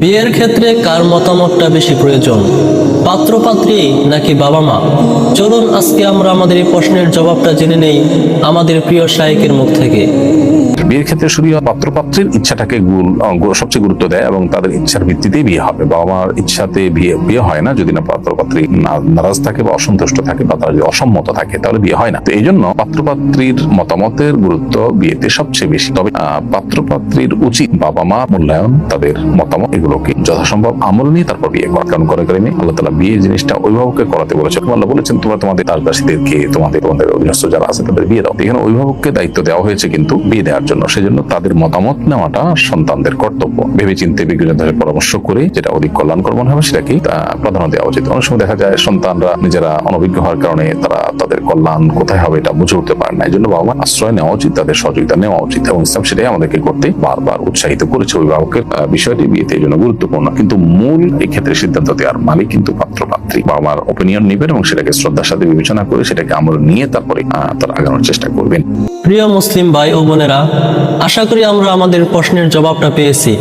বিয়ের ক্ষেত্রে কার মতামতটা বেশি প্রয়োজন? পাত্র পাত্রী নাকি বাবা মা? চলুন আজকে আমরা আমাদের এই প্রশ্নের জবাবটা জেনে নেই আমাদের প্রিয় শায়কের মুখ থেকে। বিয়ের ক্ষেত্রে শুধু পাত্রপাত্রীর ইচ্ছাটাকে গুল- আহ, সবচেয়ে গুরুত্ব দেয় এবং তাদের ইচ্ছার ভিত্তিতেই বিয়ে হবে। বাবা মার ইচ্ছাতে বিয়ে বিয়ে হয় না যদি না পাত্রপাত্রী নারাজ থাকে বা অসন্তুষ্ট থাকে বা তারা যদি অসম্মত থাকে তাহলে বিয়ে হয় না। তো এই জন্য পাত্রপাত্রীর মতামতের গুরুত্ব বিয়েতে সবচেয়ে বেশি। তবে পাত্রপাত্রীর উচিত বাবা মা মূল্যায়ন তাদের মতামত এগুলোকে যথাসম্ভব আমল নিয়ে তারপর বিয়ে করা। কারণ করে করে আল্লাহ তালা বিয়ে জিনিসটা অভিভাবককে করাতে বলেছে আল্লাহ বলেছেন তোমরা তোমাদের দাসদাসীদেরকে তোমাদের তোমাদের অধীনস্থ যারা আছে তাদের বিয়ে দাও। এখানে অভিভাবককে দায়িত্ব দেওয়া হয়েছে কিন্তু বিয়ে দেওয়ার জন্য। সেজন্য তাদের মতামত নেওয়াটা সন্তানদের কর্তব্য। ভেবে চিন্তে বিজ্ঞজনদের পরামর্শ করে যেটা অধিক কল্যাণকর মনে হবে সেটাকে প্রাধান্য দেওয়া উচিত। অনেক সময় দেখা যায় সন্তানরা নিজেরা অনভিজ্ঞ হওয়ার কারণে তারা তাদের কল্যাণ কোথায় হবে এটা বুঝে উঠতে পারে না। এই জন্য বাবা মা আশ্রয় নেওয়া উচিত, তাদের সহযোগিতা নেওয়া উচিত এবং ইসলাম সেটাই আমাদেরকে করতে বারবার উৎসাহিত করেছে অভিভাবকের বিষয়টি বিয়েতে এই জন্য গুরুত্বপূর্ণ। কিন্তু মূল এই ক্ষেত্রে সিদ্ধান্ত দেওয়ার মালিক কিন্তু পাত্র পাত্রী। বাবা মার ওপিনিয়ন নেবেন এবং সেটাকে শ্রদ্ধার সাথে বিবেচনা করে সেটাকে আমল নিয়ে তারপরে তার আগানোর চেষ্টা করবেন। প্রিয় মুসলিম ভাই ও বোনেরা আশা করি আমরা আমাদের প্রশ্নের জবাবটা পেয়েছি।